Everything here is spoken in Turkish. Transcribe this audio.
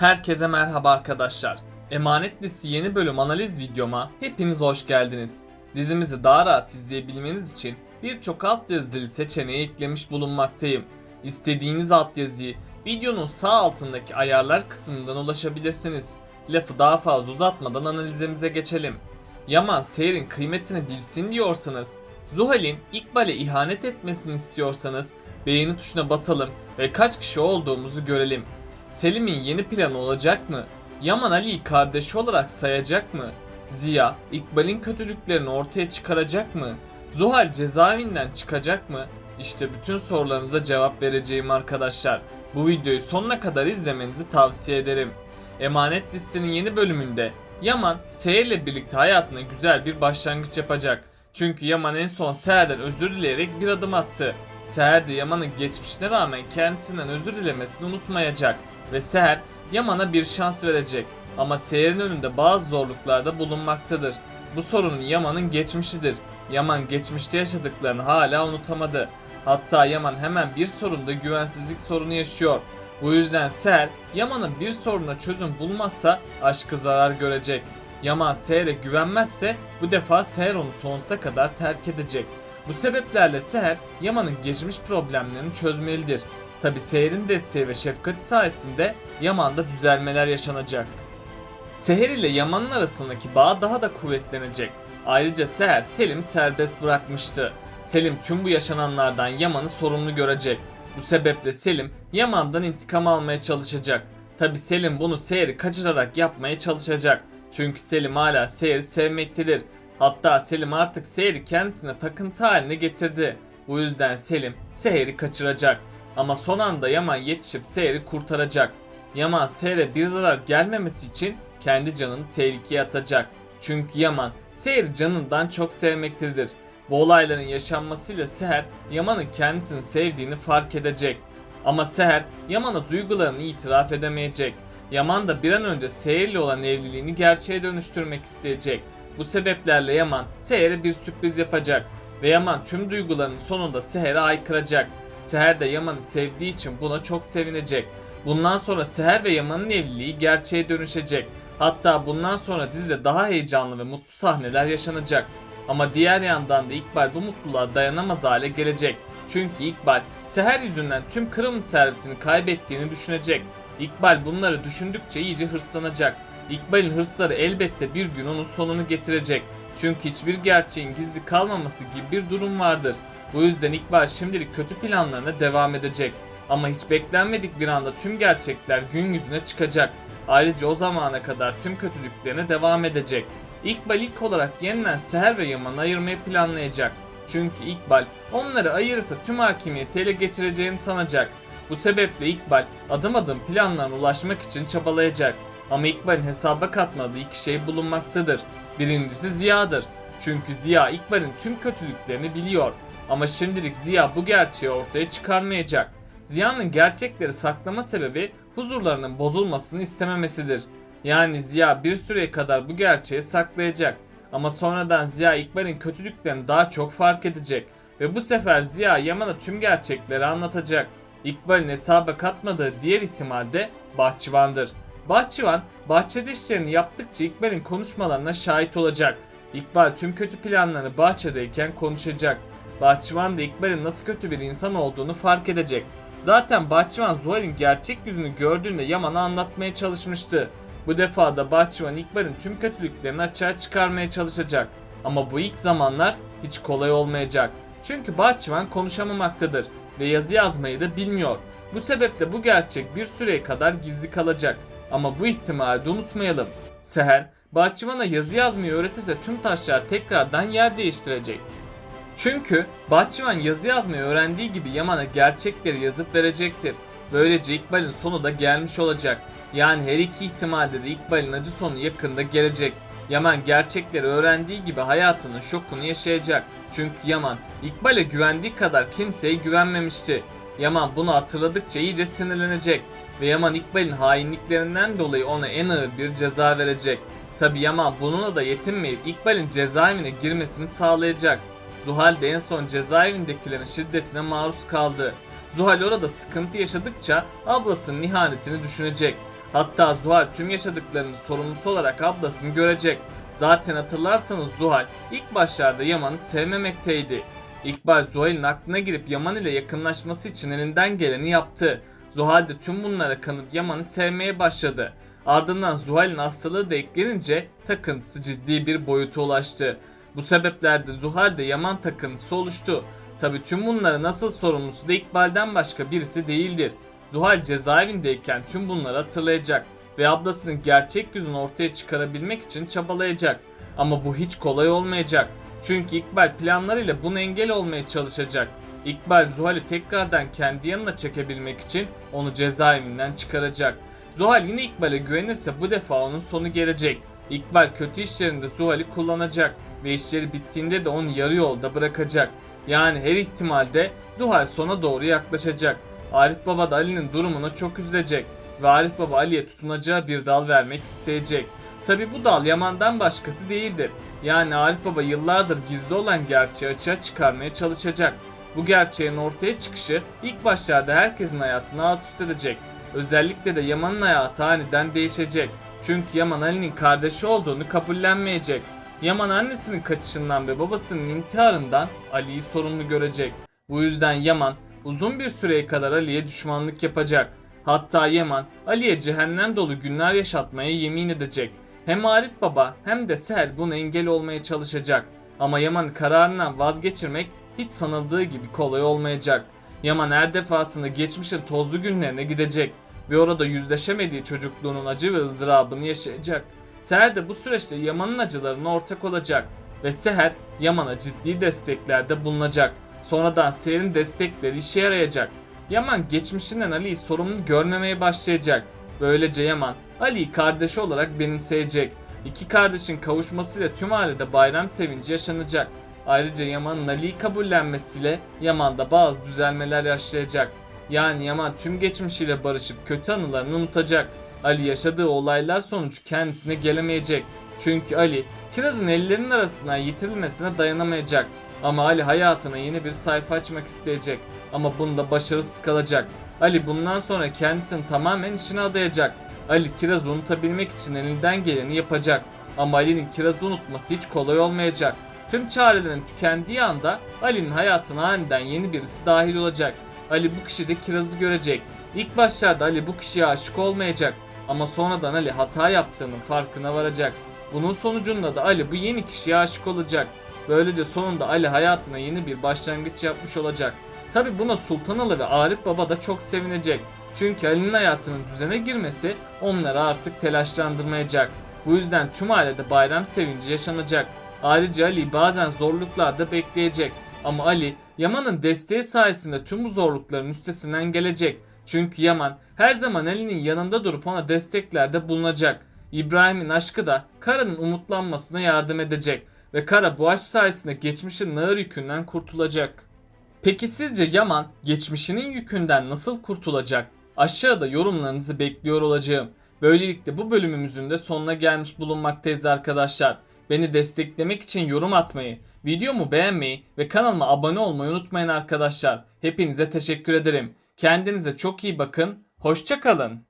Herkese merhaba arkadaşlar. Emanet Listesi yeni bölüm analiz videoma hepiniz hoş geldiniz. Dizimizi daha rahat izleyebilmeniz için birçok altyazı dili seçeneği eklemiş bulunmaktayım. İstediğiniz altyazıyı videonun sağ altındaki ayarlar kısmından ulaşabilirsiniz. Lafı daha fazla uzatmadan analizimize geçelim. Yaman Seher'in kıymetini bilsin diyorsanız, Zuhal'in İkbal'e ihanet etmesini istiyorsanız beğeni tuşuna basalım ve kaç kişi olduğumuzu görelim. Selim'in yeni planı olacak mı? Yaman Ali'yi kardeşi olarak sayacak mı? Ziya, İkbal'in kötülüklerini ortaya çıkaracak mı? Zuhal cezaevinden çıkacak mı? İşte bütün sorularınıza cevap vereceğim arkadaşlar. Bu videoyu sonuna kadar izlemenizi tavsiye ederim. Emanet listesinin yeni bölümünde Yaman Seher'le birlikte hayatına güzel bir başlangıç yapacak. Çünkü Yaman en son Seher'den özür dileyerek bir adım attı. Seher de Yaman'ın geçmişine rağmen kendisinden özür dilemesini unutmayacak ve Seher Yaman'a bir şans verecek. Ama Seher'in önünde bazı zorluklarda bulunmaktadır. Bu sorunun Yaman'ın geçmişidir. Yaman geçmişte yaşadıklarını hala unutamadı. Hatta Yaman hemen bir sorunda güvensizlik sorunu yaşıyor. Bu yüzden Seher Yaman'ın bir soruna çözüm bulmazsa aşkı zarar görecek. Yaman Seher'e güvenmezse bu defa Seher onu sonsuza kadar terk edecek. Bu sebeplerle Seher Yaman'ın geçmiş problemlerini çözmelidir. Tabi Seher'in desteği ve şefkati sayesinde Yaman'da düzelmeler yaşanacak. Seher ile Yaman'ın arasındaki bağ daha da kuvvetlenecek. Ayrıca Seher Selim'i serbest bırakmıştı. Selim tüm bu yaşananlardan Yaman'ı sorumlu görecek. Bu sebeple Selim Yaman'dan intikam almaya çalışacak. Tabi Selim bunu Seher'i kaçırarak yapmaya çalışacak. Çünkü Selim hala Seher'i sevmektedir. Hatta Selim artık Seher'i kendisine takıntı haline getirdi. Bu yüzden Selim Seher'i kaçıracak. Ama son anda Yaman yetişip Seher'i kurtaracak. Yaman Seher'e bir zarar gelmemesi için kendi canını tehlikeye atacak. Çünkü Yaman Seher'i canından çok sevmektedir. Bu olayların yaşanmasıyla Seher Yaman'ın kendisini sevdiğini fark edecek. Ama Seher Yaman'a duygularını itiraf edemeyecek. Yaman da bir an önce Seher'le olan evliliğini gerçeğe dönüştürmek isteyecek. Bu sebeplerle Yaman Seher'e bir sürpriz yapacak ve Yaman tüm duygularının sonunda Seher'e aykıracak. Seher de Yaman'ı sevdiği için buna çok sevinecek. Bundan sonra Seher ve Yaman'ın evliliği gerçeğe dönüşecek. Hatta bundan sonra dizide daha heyecanlı ve mutlu sahneler yaşanacak. Ama diğer yandan da İkbal bu mutluluğa dayanamaz hale gelecek. Çünkü İkbal Seher yüzünden tüm Kırım servetini kaybettiğini düşünecek. İkbal bunları düşündükçe iyice hırslanacak. İkbal'in hırsları elbette bir gün onun sonunu getirecek. Çünkü hiçbir gerçeğin gizli kalmaması gibi bir durum vardır. Bu yüzden İkbal şimdilik kötü planlarına devam edecek. Ama hiç beklenmedik bir anda tüm gerçekler gün yüzüne çıkacak. Ayrıca o zamana kadar tüm kötülüklerine devam edecek. İkbal ilk olarak yeniden Seher ve Yaman'ı ayırmayı planlayacak. Çünkü İkbal onları ayırırsa tüm hakimiyeti ele geçireceğini sanacak. Bu sebeple İkbal adım adım planlarına ulaşmak için çabalayacak. Ama İkbal'in hesaba katmadığı iki şey bulunmaktadır. Birincisi Ziya'dır. Çünkü Ziya İkbal'in tüm kötülüklerini biliyor. Ama şimdilik Ziya bu gerçeği ortaya çıkarmayacak. Ziya'nın gerçekleri saklama sebebi huzurlarının bozulmasını istememesidir. Yani Ziya bir süreye kadar bu gerçeği saklayacak. Ama sonradan Ziya İkbal'in kötülüklerini daha çok fark edecek. Ve bu sefer Ziya Yaman'a tüm gerçekleri anlatacak. İkbal'in hesaba katmadığı diğer ihtimal de Bahçıvan'dır. Bahçıvan, bahçede işlerini yaptıkça İkbal'in konuşmalarına şahit olacak. İkbal tüm kötü planlarını bahçedeyken konuşacak. Bahçıvan da İkbal'in nasıl kötü bir insan olduğunu fark edecek. Zaten Bahçıvan Zuhal'in gerçek yüzünü gördüğünde Yaman'a anlatmaya çalışmıştı. Bu defa da Bahçıvan İkbal'in tüm kötülüklerini açığa çıkarmaya çalışacak. Ama bu ilk zamanlar hiç kolay olmayacak. Çünkü Bahçıvan konuşamamaktadır ve yazı yazmayı da bilmiyor. Bu sebeple bu gerçek bir süreye kadar gizli kalacak. Ama bu ihtimali de unutmayalım. Seher, Bahçıvan'a yazı yazmayı öğretirse tüm taşlar tekrardan yer değiştirecek. Çünkü Bahçıvan yazı yazmayı öğrendiği gibi Yaman'a gerçekleri yazıp verecektir. Böylece İkbal'in sonu da gelmiş olacak. Yani her iki ihtimalde de İkbal'in acı sonu yakında gelecek. Yaman gerçekleri öğrendiği gibi hayatının şokunu yaşayacak. Çünkü Yaman İkbal'e güvendiği kadar kimseye güvenmemişti. Yaman bunu hatırladıkça iyice sinirlenecek ve Yaman İkbal'in hainliklerinden dolayı ona en ağır bir ceza verecek. Tabi Yaman bununla da yetinmeyip İkbal'in cezaevine girmesini sağlayacak. Zuhal de en son cezaevindekilerin şiddetine maruz kaldı. Zuhal orada sıkıntı yaşadıkça ablasının ihanetini düşünecek. Hatta Zuhal tüm yaşadıklarının sorumlusu olarak ablasını görecek. Zaten hatırlarsanız Zuhal ilk başlarda Yaman'ı sevmemekteydi. İkbal Zuhal'in aklına girip Yaman ile yakınlaşması için elinden geleni yaptı. Zuhal de tüm bunlara kanıp Yaman'ı sevmeye başladı. Ardından Zuhal'in hastalığı da eklenince takıntısı ciddi bir boyuta ulaştı. Bu sebeplerde Zuhal'de Yaman takıntısı oluştu. Tabi tüm bunların nasıl sorumlusu da İkbal'den başka birisi değildir. Zuhal cezaevindeyken tüm bunları hatırlayacak ve ablasının gerçek yüzünü ortaya çıkarabilmek için çabalayacak. Ama bu hiç kolay olmayacak. Çünkü İkbal planlarıyla buna engel olmaya çalışacak. İkbal Zuhal'i tekrardan kendi yanına çekebilmek için onu cezaevinden çıkaracak. Zuhal yine İkbal'e güvenirse bu defa onun sonu gelecek. İkbal kötü işlerinde Zuhal'i kullanacak ve işleri bittiğinde de onu yarı yolda bırakacak. Yani her ihtimalde Zuhal sona doğru yaklaşacak. Arif Baba da Ali'nin durumuna çok üzülecek ve Arif Baba Ali'ye tutunacağı bir dal vermek isteyecek. Tabi bu dal Yaman'dan başkası değildir. Yani Arif Baba yıllardır gizli olan gerçeği açığa çıkarmaya çalışacak. Bu gerçeğin ortaya çıkışı ilk başlarda herkesin hayatını alt üst edecek. Özellikle de Yaman'ın hayatı aniden değişecek. Çünkü Yaman Ali'nin kardeşi olduğunu kabullenmeyecek. Yaman annesinin kaçışından ve babasının intiharından Ali'yi sorumlu görecek. Bu yüzden Yaman uzun bir süreye kadar Ali'ye düşmanlık yapacak. Hatta Yaman Ali'ye cehennem dolu günler yaşatmaya yemin edecek. Hem Arif Baba hem de Seher buna engel olmaya çalışacak. Ama Yaman kararından vazgeçirmek hiç sanıldığı gibi kolay olmayacak. Yaman her defasında geçmişin tozlu günlerine gidecek ve orada yüzleşemediği çocukluğunun acı ve ızdırabını yaşayacak. Seher de bu süreçte Yaman'ın acılarına ortak olacak ve Seher Yaman'a ciddi desteklerde bulunacak. Sonradan Seher'in destekleri işe yarayacak. Yaman geçmişinden Ali'yi sorumlu görmemeye başlayacak. Böylece Yaman Ali'yi kardeşi olarak benimseyecek. İki kardeşin kavuşmasıyla tüm ailede bayram sevinci yaşanacak. Ayrıca Yaman'ın Ali'yi kabullenmesiyle Yaman'da bazı düzelmeler yaşayacak. Yani Yaman tüm geçmişiyle barışıp kötü anılarını unutacak. Ali yaşadığı olaylar sonucu kendisine gelemeyecek. Çünkü Ali Kiraz'ın ellerinin arasından yitirilmesine dayanamayacak. Ama Ali hayatına yeni bir sayfa açmak isteyecek. Ama bunda başarısız kalacak. Ali bundan sonra kendisini tamamen işine adayacak. Ali Kiraz'ı unutabilmek için elinden geleni yapacak. Ama Ali'nin Kiraz'ı unutması hiç kolay olmayacak. Tüm çarelerin tükendiği anda Ali'nin hayatına aniden yeni birisi dahil olacak. Ali bu kişide Kiraz'ı görecek. İlk başlarda Ali bu kişiye aşık olmayacak. Ama sonradan Ali hata yaptığının farkına varacak. Bunun sonucunda da Ali bu yeni kişiye aşık olacak. Böylece sonunda Ali hayatına yeni bir başlangıç yapmış olacak. Tabi buna Sultanalı ve Arif Baba da çok sevinecek. Çünkü Ali'nin hayatının düzene girmesi onları artık telaşlandırmayacak. Bu yüzden tüm ailede bayram sevinci yaşanacak. Ayrıca Ali bazen zorluklarda bekleyecek. Ama Ali Yaman'ın desteği sayesinde tüm bu zorlukların üstesinden gelecek. Çünkü Yaman her zaman Ali'nin yanında durup ona desteklerde bulunacak. İbrahim'in aşkı da Kara'nın umutlanmasına yardım edecek ve Kara bu aşk sayesinde geçmişin ağır yükünden kurtulacak. Peki sizce Yaman geçmişinin yükünden nasıl kurtulacak? Aşağıda yorumlarınızı bekliyor olacağım. Böylelikle bu bölümümüzün de sonuna gelmiş bulunmaktayız arkadaşlar. Beni desteklemek için yorum atmayı, videomu beğenmeyi ve kanalıma abone olmayı unutmayın arkadaşlar. Hepinize teşekkür ederim. Kendinize çok iyi bakın. Hoşçakalın.